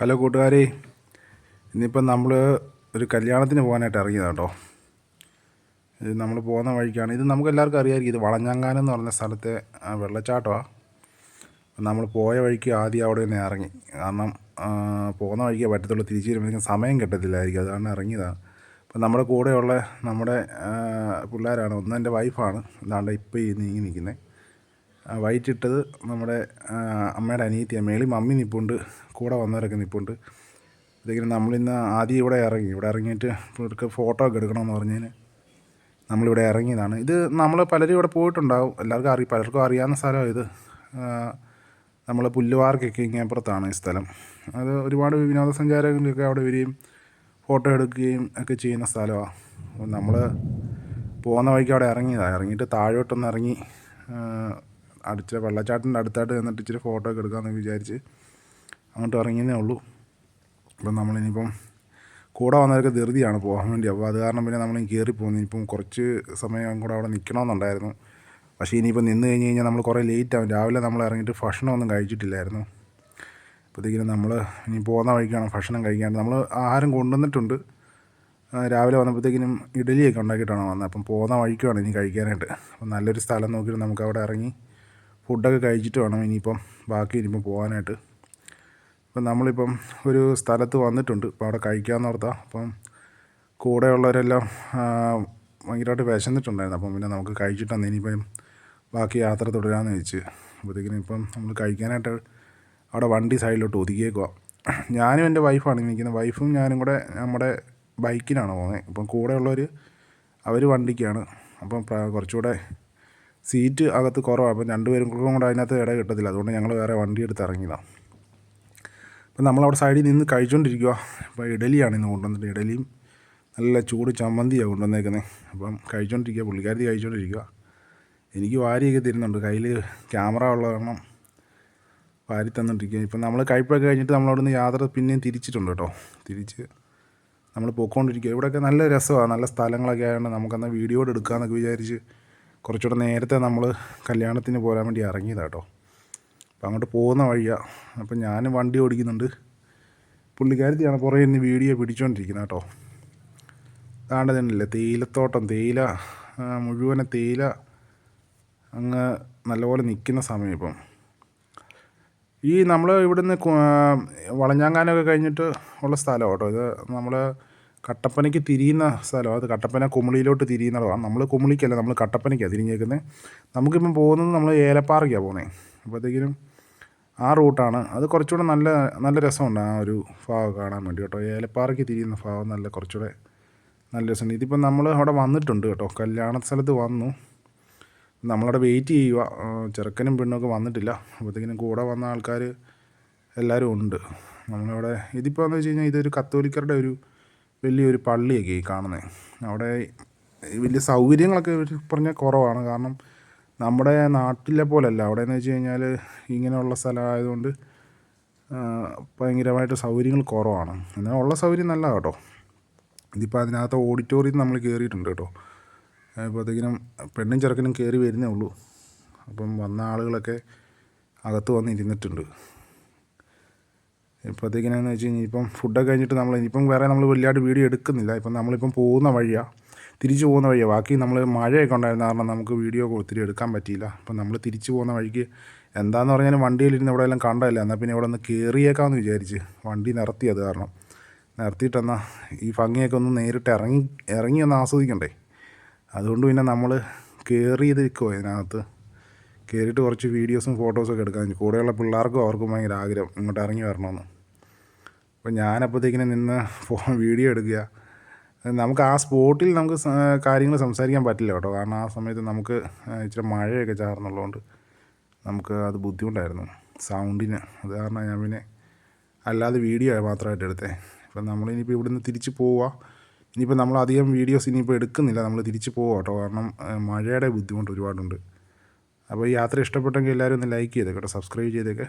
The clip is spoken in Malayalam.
ഹലോ കൂട്ടുകാരെ ഇന്നിപ്പം നമ്മൾ ഒരു കല്യാണത്തിന് പോകാനായിട്ട് ഇറങ്ങിയതാണ് കേട്ടോ ഇത് നമ്മൾ പോകുന്ന വഴിക്കാണ്. ഇത് നമുക്ക് എല്ലാവർക്കും അറിയാമായിരിക്കും ഇത് വളഞ്ഞാങ്കാനം എന്ന് പറഞ്ഞ സ്ഥലത്തെ വെള്ളച്ചാട്ടമാണ് നമ്മൾ പോയ വഴിക്ക് ആദ്യം അവിടെ നിന്ന് ഇറങ്ങി. കാരണം പോകുന്ന വഴിക്ക് പറ്റത്തുള്ളൂ തിരിച്ചു വരുമ്പോഴേക്കും സമയം കിട്ടത്തില്ലായിരിക്കും. അതുകൊണ്ട് ഇറങ്ങിയതാണ് അപ്പം നമ്മുടെ കൂടെയുള്ള നമ്മുടെ പിള്ളേരാണ് ഒന്ന് എന്റെ വൈഫാണ് അതാണ്ട് ഇപ്പോൾ ഈ നീങ്ങി നിൽക്കുന്നത് ആ, വൈറ്റ് ഇട്ടത് നമ്മുടെ അമ്മയുടെ അനിയത്തിയാണ് മേളി മമ്മി നിൽപ്പുണ്ട് കൂടെ വന്നവരൊക്കെ നിൽപ്പുണ്ട് ഇതെങ്കിലും നമ്മളിന്ന് ആദ്യം ഇവിടെ ഇറങ്ങി. ഇവിടെ ഇറങ്ങിയിട്ട് ഇവർക്ക് ഫോട്ടോ ഒക്കെ എടുക്കണമെന്ന് പറഞ്ഞതിന് നമ്മളിവിടെ ഇറങ്ങിയതാണ്. ഇത് നമ്മൾ പലരും ഇവിടെ പോയിട്ടുണ്ടാവും. എല്ലാവർക്കും അറിയാം പലർക്കും അറിയാവുന്ന സ്ഥലമാണ് ഇത്. നമ്മൾ പുല്ലുവാർക്കൊക്കെ ഇങ്ങേപ്പുറത്താണ് ഈ സ്ഥലം. അത് ഒരുപാട് വിനോദസഞ്ചാരികളൊക്കെ അവിടെ വരികയും ഫോട്ടോ എടുക്കുകയും ഒക്കെ ചെയ്യുന്ന സ്ഥലമാണ് നമ്മൾ പോകുന്ന വഴിക്ക് അവിടെ ഇറങ്ങിയതാണ് ഇറങ്ങിയിട്ട് താഴോട്ടൊന്ന് ഇറങ്ങി അടിച്ച വെള്ളച്ചാട്ടിന്റെ അടുത്തായിട്ട് ചെന്നിട്ട് ഇച്ചിരി ഫോട്ടോ ഒക്കെ എടുക്കാമെന്ന് വിചാരിച്ച് അങ്ങോട്ട് ഇറങ്ങിയതേ ഉള്ളൂ. അപ്പം നമ്മളിനിയിപ്പം കൂടെ വന്നവർക്ക് ധൃതിയാണ് പോകാൻ വേണ്ടി. അപ്പോൾ അത് കാരണം പിന്നെ നമ്മൾ കയറി പോകുന്നു. ഇനിയിപ്പം കുറച്ച് സമയം കൂടെ അവിടെ നിൽക്കണമെന്നുണ്ടായിരുന്നു. പക്ഷേ ഇനിയിപ്പോൾ നിന്ന് കഴിഞ്ഞ് കഴിഞ്ഞാൽ നമ്മൾ കുറേ ലേറ്റ് ആവും. രാവിലെ നമ്മൾ ഇറങ്ങിയിട്ട് ഭക്ഷണമൊന്നും കഴിച്ചിട്ടില്ലായിരുന്നു. അപ്പോഴത്തേക്കിനും നമ്മൾ ഇനി പോകുന്ന വഴിക്കാണ് ഭക്ഷണം കഴിക്കാൻ നമ്മൾ ആഹാരം കൊണ്ടുവന്നിട്ടുണ്ട്. രാവിലെ വന്നപ്പോഴത്തേക്കിനും ഇഡലിയൊക്കെ ഉണ്ടാക്കിയിട്ടാണ് വന്നത്. അപ്പം പോകുന്ന വഴിക്കാണ് ഇനി കഴിക്കാനായിട്ട്. അപ്പം നല്ലൊരു സ്ഥലം നോക്കിയിട്ട് നമുക്ക് അവിടെ ഇറങ്ങി ഫുഡൊക്കെ കഴിച്ചിട്ട് വേണം ഇനിയിപ്പം ബാക്കി ഇനിയിപ്പം പോകാനായിട്ട് ഇപ്പം നമ്മളിപ്പം ഒരു സ്ഥലത്ത് വന്നിട്ടുണ്ട്. അപ്പോൾ അവിടെ കഴിക്കാമെന്ന് ഓർത്താ. അപ്പം കൂടെയുള്ളവരെല്ലാം ഭയങ്കരമായിട്ട് വിശന്നിട്ടുണ്ടായിരുന്നു. അപ്പം പിന്നെ നമുക്ക് കഴിച്ചിട്ടാണ് ഇനിയിപ്പം ബാക്കി യാത്ര തുടരാമെന്ന് വെച്ച് അപ്പോഴത്തേക്കിനും ഇപ്പം നമ്മൾ കഴിക്കാനായിട്ട് അവിടെ വണ്ടി സൈഡിലോട്ട് ഒതുക്കിയേക്കുക ഞാനും എന്റെ വൈഫാണ് നിൽക്കുന്നത്. വൈഫും ഞാനും കൂടെ നമ്മുടെ ബൈക്കിനാണ് പോകുന്നത്. അപ്പം കൂടെയുള്ളവർ അവർ വണ്ടിക്കാണ്. അപ്പം കുറച്ചുകൂടെ സീറ്റ് അകത്ത് കുറവാണ് അപ്പം രണ്ടുപേരും കൂടെ അതിനകത്ത് ഇട കിട്ടത്തില്ല. അതുകൊണ്ട് ഞങ്ങൾ വേറെ വണ്ടി എടുത്ത് ഇറങ്ങിയതാണ് അപ്പം നമ്മളവിടെ സൈഡിൽ നിന്ന് കഴിച്ചുകൊണ്ടിരിക്കുക അപ്പോൾ ഇഡലിയാണ് ഇന്ന് കൊണ്ടുവന്നിട്ട്. ഇഡലിയും നല്ല ചൂട് ചമ്മന്തിയാണ് കൊണ്ടുവന്നേക്കുന്നത് അപ്പം കഴിച്ചുകൊണ്ടിരിക്കുക പുള്ളിക്കാരി കഴിച്ചുകൊണ്ടിരിക്കുക എനിക്ക് വാരിയൊക്കെ തരുന്നുണ്ട്. കയ്യിൽ ക്യാമറ ഉള്ള കാരണം വാരി തന്നിട്ടിരിക്കുക ഇപ്പം നമ്മൾ കഴിപ്പൊക്കെ കഴിഞ്ഞിട്ട് നമ്മളവിടെ നിന്ന് യാത്ര പിന്നെയും തിരിച്ചിട്ടുണ്ട് കേട്ടോ. തിരിച്ച് നമ്മൾ പോയിക്കൊണ്ടിരിക്കുക ഇവിടെയൊക്കെ നല്ല രസമാണ് നല്ല സ്ഥലങ്ങളൊക്കെ ആയതുകൊണ്ട് നമുക്കെന്നാൽ വീഡിയോ എടുക്കാമെന്നൊക്കെ വിചാരിച്ച് കുറച്ചുകൂടെ നേരത്തെ നമ്മൾ കല്യാണത്തിന് പോരാൻ വേണ്ടി ഇറങ്ങിയതാണ് കേട്ടോ അപ്പം അങ്ങോട്ട് പോകുന്ന വഴിയാണ് അപ്പം ഞാൻ വണ്ടി ഓടിക്കുന്നുണ്ട്. പുള്ളിക്കാരത്തിയാണ് പുറകെ ഇന്ന് വീഡിയോ പിടിച്ചുകൊണ്ടിരിക്കുന്നത് കേട്ടോ താണ്ട തന്നെയല്ലേ തേയിലത്തോട്ടം തേയില മുഴുവനെ തേയില അങ്ങ് നല്ലപോലെ നിൽക്കുന്ന സമയം ഇപ്പം. ഈ നമ്മൾ ഇവിടുന്ന് വളഞ്ഞാങ്ങാനൊക്കെ കഴിഞ്ഞിട്ട് ഉള്ള സ്ഥലമാണ് കേട്ടോ ഇത് നമ്മൾ കട്ടപ്പനയ്ക്ക് തിരിയുന്ന സ്ഥലം അത് കട്ടപ്പന കുമളിയിലോട്ട് തിരിയുന്നതാണ് നമ്മൾ കുമളിക്കല്ല നമ്മൾ കട്ടപ്പനയ്ക്കാണ് തിരിഞ്ഞേക്കുന്നത് നമുക്കിപ്പം പോകുന്നത് നമ്മൾ ഏലപ്പാറയ്ക്കാണ് പോകുന്നത് അപ്പോഴത്തേക്കിനും ആ റൂട്ടാണ്. അത് കുറച്ചുകൂടെ നല്ല നല്ല രസമുണ്ട് ആ ഒരു ഭാഗം കാണാൻ വേണ്ടി കേട്ടോ. ഏലപ്പാറയ്ക്ക് തിരിയുന്ന ഭാഗം നല്ല കുറച്ചുകൂടെ നല്ല രസമുണ്ട്. ഇതിപ്പം നമ്മൾ അവിടെ വന്നിട്ടുണ്ട് കേട്ടോ. കല്യാണ സ്ഥലത്ത് വന്നു. നമ്മളവിടെ വെയിറ്റ് ചെയ്യുക ചെറുക്കനും പെണ്ണൊക്കെ വന്നിട്ടില്ല. അപ്പോഴത്തേക്കിനും കൂടെ വന്ന ആൾക്കാർ എല്ലാവരും ഉണ്ട്. നമ്മളവിടെ ഇതിപ്പോൾ എന്ന് വെച്ച് കഴിഞ്ഞാൽ ഇതൊരു കത്തോലിക്കരുടെ ഒരു വലിയൊരു പള്ളിയൊക്കെ ഈ കാണുന്നത് അവിടെ വലിയ സൗകര്യങ്ങളൊക്കെ പറഞ്ഞാൽ കുറവാണ്. കാരണം നമ്മുടെ നാട്ടിലെ പോലല്ല. അവിടെ എന്ന് വെച്ച് കഴിഞ്ഞാൽ ഇങ്ങനെയുള്ള സ്ഥലമായതുകൊണ്ട് ഭയങ്കരമായിട്ട് സൗകര്യങ്ങൾ കുറവാണ്. എന്നാൽ ഉള്ള സൗകര്യം നല്ല കേട്ടോ. ഇതിപ്പോൾ അതിനകത്ത് ഓഡിറ്റോറിയം നമ്മൾ കയറിയിട്ടുണ്ട് കേട്ടോ. അപ്പോഴത്തേക്കിനും പെണ്ണും ചെറുക്കനും കയറി വരുന്നേ ഉള്ളൂ. അപ്പം വന്ന ആളുകളൊക്കെ അകത്ത് വന്ന് ഇരുന്നിട്ടുണ്ട്. ഇപ്പോഴത്തേക്കിനെന്ന് വെച്ച് കഴിഞ്ഞാൽ ഇപ്പം ഫുഡൊക്കെ കഴിഞ്ഞിട്ട് നമ്മൾ ഇനിയിപ്പം വേറെ നമ്മൾ വലിയതായിട്ട് വീഡിയോ എടുക്കുന്നില്ല. ഇപ്പം നമ്മളിപ്പം പോകുന്ന വഴിയാണ് തിരിച്ചു പോകുന്ന വഴിയാണ് ബാക്കി നമ്മൾ മഴയൊക്കെ ഉണ്ടായിരുന്ന കാരണം നമുക്ക് വീഡിയോ ഒത്തിരി എടുക്കാൻ പറ്റിയില്ല. അപ്പം നമ്മൾ തിരിച്ചു പോകുന്ന വഴിക്ക് എന്താണെന്ന് പറഞ്ഞാലും വണ്ടിയിലിരുന്ന് ഇവിടെ എല്ലാം കണ്ടല്ല എന്നാൽ പിന്നെ ഇവിടെ ഒന്ന് കയറിയേക്കാമെന്ന് വിചാരിച്ച് വണ്ടി നിർത്തി അത് കാരണം. നിർത്തിയിട്ടെന്നാൽ ഈ ഭംഗിയൊക്കെ ഒന്ന് നേരിട്ട് ഇറങ്ങി ഇറങ്ങി ഒന്ന് ആസ്വദിക്കണ്ടേ? അതുകൊണ്ട് പിന്നെ നമ്മൾ കയറിയത് നിൽക്കുമോ ഇതിനകത്ത്. കയറിയിട്ട് കുറച്ച് വീഡിയോസും ഫോട്ടോസും ഒക്കെ എടുക്കാൻ കൂടെയുള്ള പിള്ളേർക്കും അവർക്കും ഭയങ്കര ആഗ്രഹം ഇങ്ങോട്ട് ഇറങ്ങി വരണമെന്ന്. അപ്പോൾ ഞാനപ്പോഴത്തേക്കിനെ നിന്ന് ഫോ- വീഡിയോ എടുക്കുക. നമുക്ക് ആ സ്പോട്ടിൽ നമുക്ക് കാര്യങ്ങൾ സംസാരിക്കാൻ പറ്റില്ല കേട്ടോ. കാരണം ആ സമയത്ത് നമുക്ക് ഇച്ചിരി മഴയൊക്കെ ചാർന്നുള്ളതുകൊണ്ട് നമുക്ക് അത് ബുദ്ധിമുട്ടായിരുന്നു. സൗണ്ടിന്. അത് കാരണം ഞാൻ പിന്നെ അല്ലാതെ വീഡിയോ മാത്രമായിട്ട് എടുത്തേ. ഇപ്പം നമ്മളിനിയിപ്പോൾ ഇവിടുന്ന് തിരിച്ച് പോവുക. ഇനിയിപ്പോൾ നമ്മൾ അധികം വീഡിയോസ് ഇനിയിപ്പോൾ എടുക്കുന്നില്ല. നമ്മൾ തിരിച്ച് പോവുക കേട്ടോ. കാരണം മഴയുടെ ബുദ്ധിമുട്ട് ഒരുപാടുണ്ട്. അപ്പോൾ ഈ യാത്ര ഇഷ്ടപ്പെട്ടെങ്കിൽ എല്ലാവരും ഒന്ന് ലൈക്ക് ചെയ്തേക്കട്ടെ സബ്സ്ക്രൈബ് ചെയ്തേക്കെ.